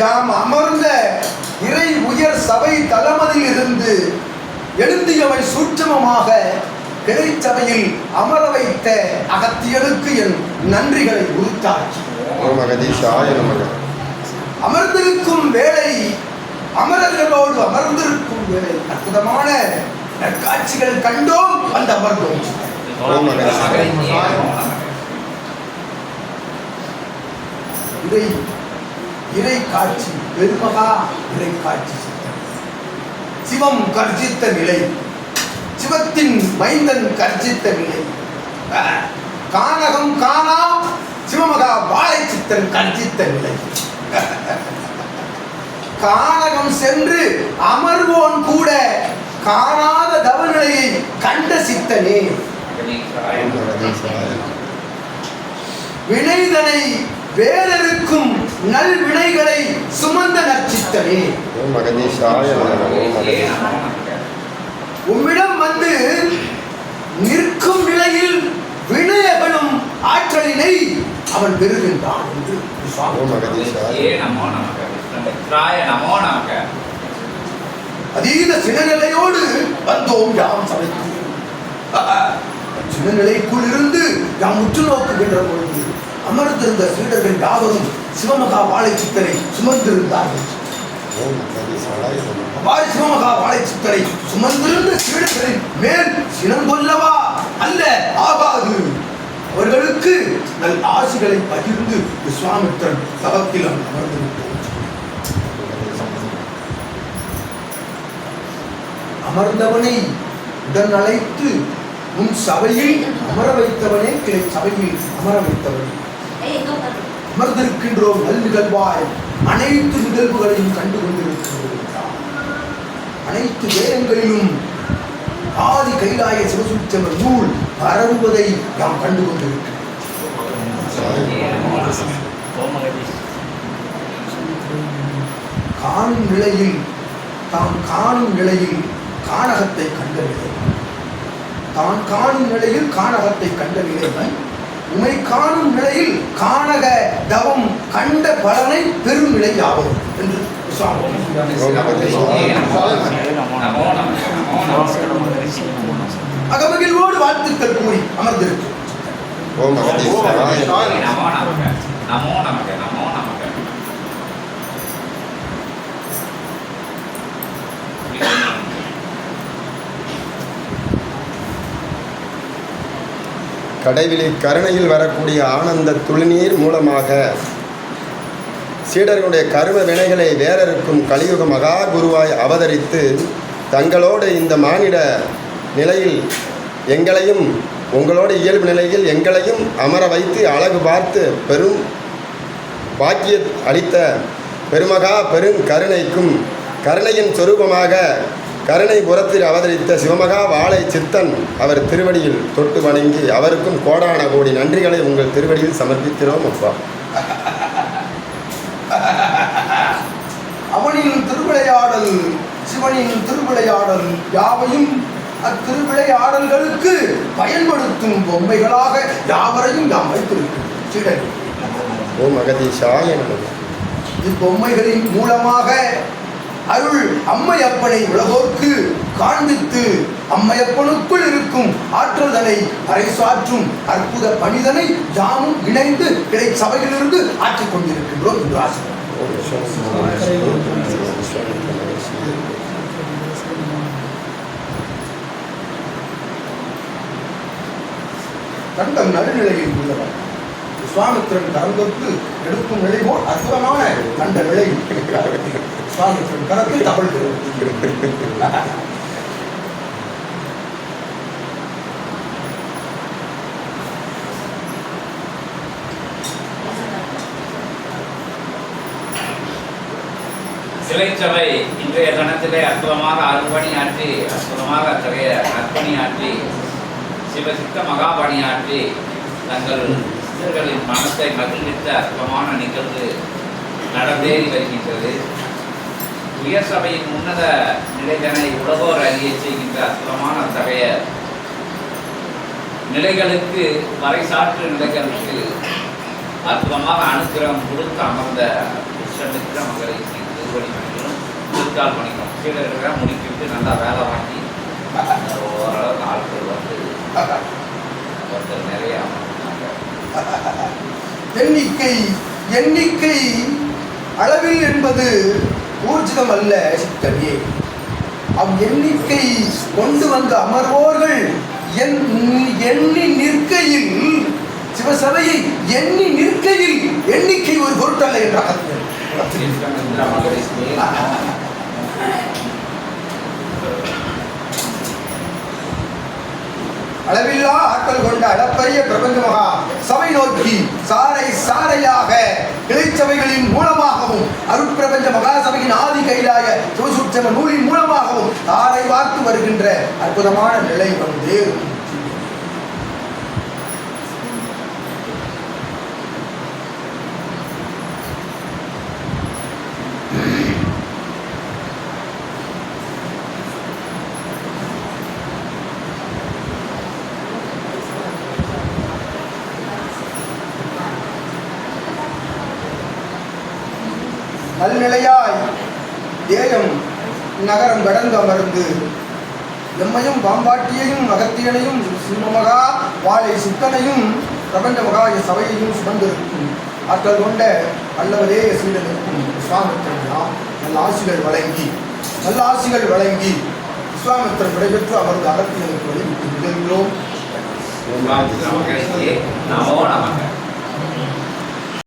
யாம் அமர்ந்த இறை உயர் சபை தளமதில் இருந்து எழுந்தியவை சூட்சமமாக கிளைச்சபையில் அமர வைத்த அகத்தியனுக்கு என் நன்றிகளை உறுத்தாக்கி அமர்ந்திருக்கும் வேளை அமரர்களோடு அமர்ந்திருக்கும் வேளை அற்புதமான நற்காட்சிகள் கண்டோம் அந்த அமர்ந்தோம் அகதீஷாய இறை காட்சி பெருமகா இறை காட்சி. சிவம் கர்ஜித்த நிலை. சிவத்தின் மைந்தன் கர்ஜித்த நிலை. கானகம் காணா சிவமகா வாழை சித்தன் கர்ஜித்த நிலை. கானகம் சென்று அமர்வோன் கூட காணாத தவநிலையை கண்ட சித்தனே. வினைதனை வேறறுக்கும் நல் வினைகளை சுமந்த அகதீஷாய உம்மிடம் வந்து நிற்கும் நிலையில் வினயகனும் ஆற்றலினை அவன் பெறுகின்றான் என்று அதீத சினநிலையோடு வந்தோம் யாம் சபைக்கு. சினநிலைக்குள் இருந்து யாம் உற்று நோக்குகின்ற பொழுது அமர்ந்திருந்த சீடர்கள் யாவரும் சிவமகா வாழை சித்தரை சுமந்திருந்தார்கள். ஓம் அவ்வாறு சிவமகா வாழை சித்தரை சுமந்திருந்த சீடர்களின் மேல் சினம் கொல்லவா அல்ல ஆகாது. அவர்களுக்கு நல் ஆசிகளை பகிர்ந்து விஸ்வாமித்திரன் தவத்தில் அமர்ந்து அமர்ந்தவனை உடன் அழைத்து உன் சபையில் அமர வைத்தவனே கிளை சபையில் அமர வைத்தவனே. அமர்ந்திருக்கின்றோம் நல் நிகழ்வாய் அனைத்து நிகழ்வுகளையும் கண்டு கொண்டிருக்கின்றோம் அனைத்து வேதங்களிலும் ஆதி கைலாய சிவசூச்சம நூல் பரவுவதை நாம் கண்டு கொண்டிருக்கிறோம் காணும் நிலையில் தாம் காணும் நிலையில் கானகத்தை கண்ட தான் காணும் நிலையில் கானகத்தை கண்ட உமை காணும் நிலையில் கானக தவம் கண்ட பலனை பெரும் நிலை ஆகும் என்று அகமகிழ்வோடு வாழ்த்துக்கள் கூறி அமர்ந்திருக்கும் ஓம் நமோ நமக. நமோ கருணையில் வரக்கூடிய ஆனந்த துளிநீர் மூலமாக. சீடர்களுடைய கரும வினைகளை வேறறுக்கும் கலியுக மகா குருவாய் அவதரித்து தங்களோடு இந்த மானிட நிலையில் எங்களையும் உங்களோட இயல்பு நிலையில் எங்களையும் அமர வைத்து அழகு பார்த்து பெரும் பாக்கிய அளித்த பெருமகா பெருங்கருணைக்கும் கருணையின் சொரூபமாக கருணை புறத்தில் அவதரித்த சிவமகா வாழை சித்தன் அவர் திருவடியில் தொட்டு வணங்கி அவருக்கும் கோடான கோடி நன்றிகளை உங்கள் திருவடியில் சமர்ப்பிக்கிறோம் அப்பா. அவனின் திருவிளையாடல் சிவனின் திருவிளையாடல் யாவையும் அத்திருவிளையாடல்களுக்கு பயன்படுத்தும் பொம்மைகளாக யாவரையும் நாம் வைத்திருக்கிறோம். அகதீஷாய நமக. இப்பொம்மைகளின் மூலமாக அருள் அம்மையப்பனை உலகோர்க்கு காண்பித்து அம்மையப்பனுக்குள் இருக்கும் ஆற்றல்தலை பறைசாற்றும் அற்புத பணிதனை யாமும் இணைந்து கிளை சபையிலிருந்து ஆற்றிக் கொண்டிருக்கின்றோம் என்று ஆசிரியர் ஓம் நடுநிலையில் உள்ளவர் சுவாமித்திரன் கரந்தொட்டு எடுக்கும் நிலை போல் அற்புதமான கண்ட நிலை. சுவாமித்திரன் கரத்தில் தமிழ் சிலைச்சபை இன்றைய தினத்திலே அற்புதமாக அருள்பணியாற்றி அற்புதமாக அத்தகைய நற்பணியாற்றி சிவசித்த மகாபணியாற்றி தங்கள் சித்தர்களின் மனத்தை மகிழ்வித்த அற்புதமான நிகழ்வு நடந்தேறி வருகின்றது. உயர் சபையின் உன்னத நிலைதனை உலகோர் அறிய செய்கின்ற அற்புதமான அத்தகைய நிலைகளுக்கு வரைசாற்று நிலைகளுக்கு அற்புதமாக அனுக்கிரகம் கொடுத்து அமர்ந்த புருஷனுக்கு மித்திர திருவடி மணிகளும் திருத்தால் மணிக்கும் இருக்கிற முடிக்கிட்டு நல்லா வேலை வாங்கி ஓரளவுக்கு ஆட்கள் வந்து ஒருத்தர் நிறைய எண்ணிக்கை எண்ணிக்கை அளவில் என்பது ஊர்ஜிதம் அல்ல சித்தமே. அவ் எண்ணிக்கை கொண்டு வந்த அமர்வோர்கள் எண்ணி நிற்கையில் சிவசபையை எண்ணி நிற்கையில் எண்ணிக்கை ஒரு பொருட்டல்ல என்ற அளவில்லா ஆற்றல் கொண்ட அளப்பரிய பிரபஞ்சம் மகா நோக்கி சாரை சாரையாக கிளைச்சபைகளின் மூலமாகவும் அருட்பிரபஞ்ச மகாசபையின் ஆதி கைலாய சிவசூட்சம நூலின் மூலமாகவும் தாரை வார்த்து வருகின்ற அற்புதமான நிலை வந்து நல்நிலையாய் தேயம் நகரம் கடந்து அமர்ந்து எம்மையும் பாம்பாட்டியையும் அகத்தியனையும் சிம்மமகா வாழை சித்தனையும் பிரபஞ்ச மகாய சபையையும் சுமந்திருக்கும். ஆற்றல் கொண்ட அல்லவரே சீடனுக்கும் விஸ்வாமித்திரன் நல்ல ஆசிகள் வழங்கி நல்ல ஆசிகள் வழங்கி விஸ்வாமித்திரன் விடைபெற்று அவரது அகத்தியனுக்கு வழிவிட்டு நிகழ்கிறோம். நமோ நமக.